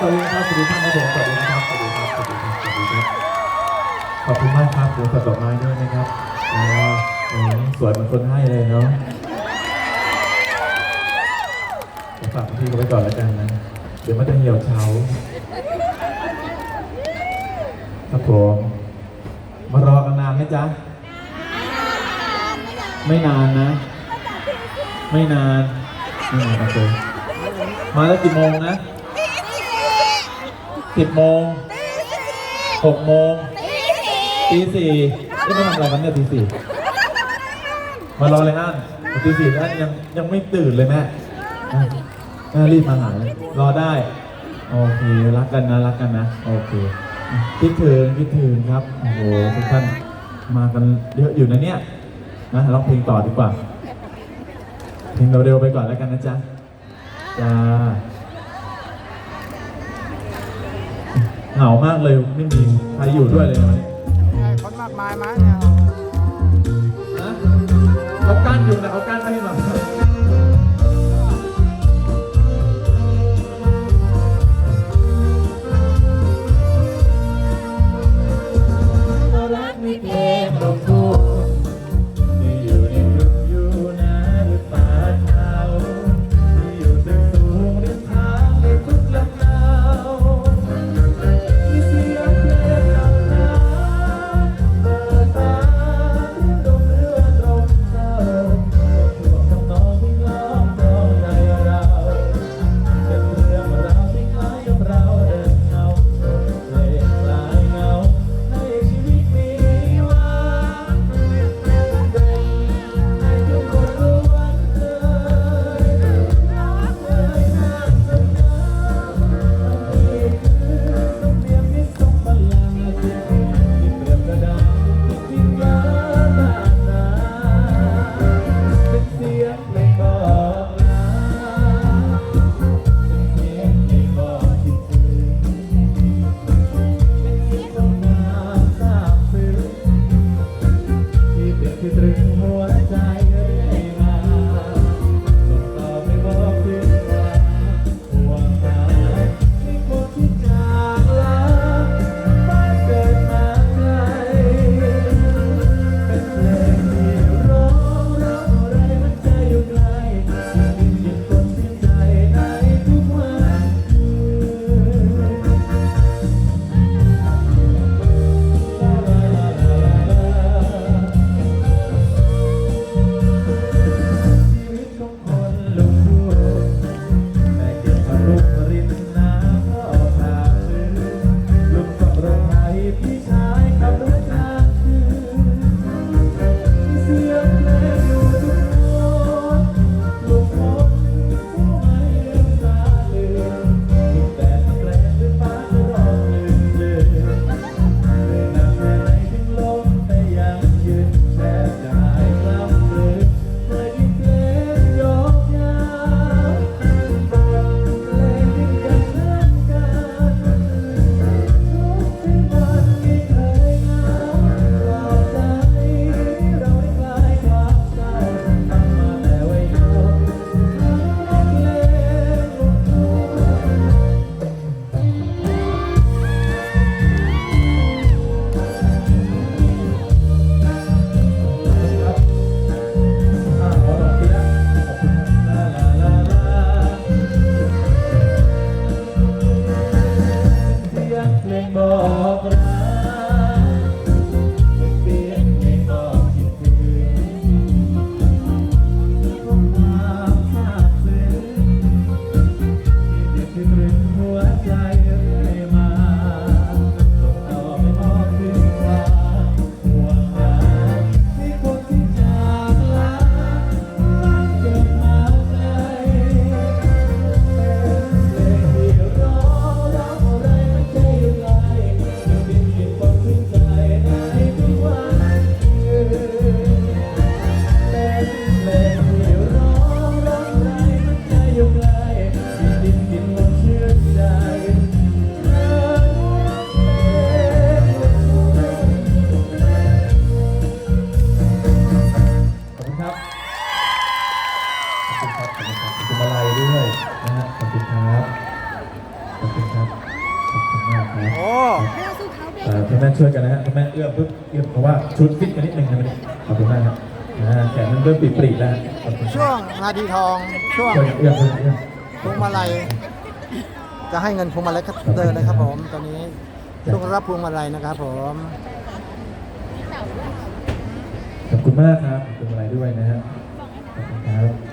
สวัสดีครับสวัสดีท่านครับผมสวัสดีนะครับสวัสดีครับสวัสดีครับสวัสดีครับขอบคุณมากครับเดี๋ยวตัดดอกไม้ด้วยนะครับแล้วสวยเหมือนคนให้เลยเนาะฝากพี่เขาไว้ก่อนแล้วกันนะ เดี๋ยวมันจะเหี่ยวเฉาครับผมมารอกันนานไหมจ๊ะไม่นานนะ ไม่นานไม่นานโอเมาแล้วกี่โมงนะ สิบโมงหกโมงตีสี่นี่มาทำอะไรกันเนี่ยตีสี่มารอเลยอันตีสี่อันยังยังไม่ตื่นเลยแม่อะอะรีบมาหาเลยรอได้ โอเครักกันนะรักกันนะ โอเคอะคิดถึงคิดถึงครับ โอ้โหทุกท่านมากันเยอะอยู่นะเนี่ยนะร้องเพลงต่อดีกว่าเพลงเร็วๆไปก่อนแล้วกันนะจ๊ะจ้า เหงามากเลยไม่มีใครอยู่ด้วยเลยวันนี้คนมากมายมาเนี่ยนะเขากั้นอยู่นะเขากั้นไม่ให้มา like ขอบคุณอะด้วยนะฮะขอบคุณครับขอบคุณครับขอบคุณมากครับเอ่อคุแม่ช่วยกันนะฮะแม่เอื้อมปุ๊บเอื้อมเพราะว่าชุดฟิตกันนิดนึงนะวันนี้ขอบคุณมากครับนะแขนมันเริ่มปรีปรีแล้วช่วงนาทีทองช่วงช่วยเอื้อมเอื้มเะพวงมาลัยจะให้เงินพวงมาลัยคับเดินลยครับผมตอนนี้ลูงรับพวงมาลัยนะครับผมขอบคุณมากครับพวงมาลัยด้วยนะฮะขอบคุณครับ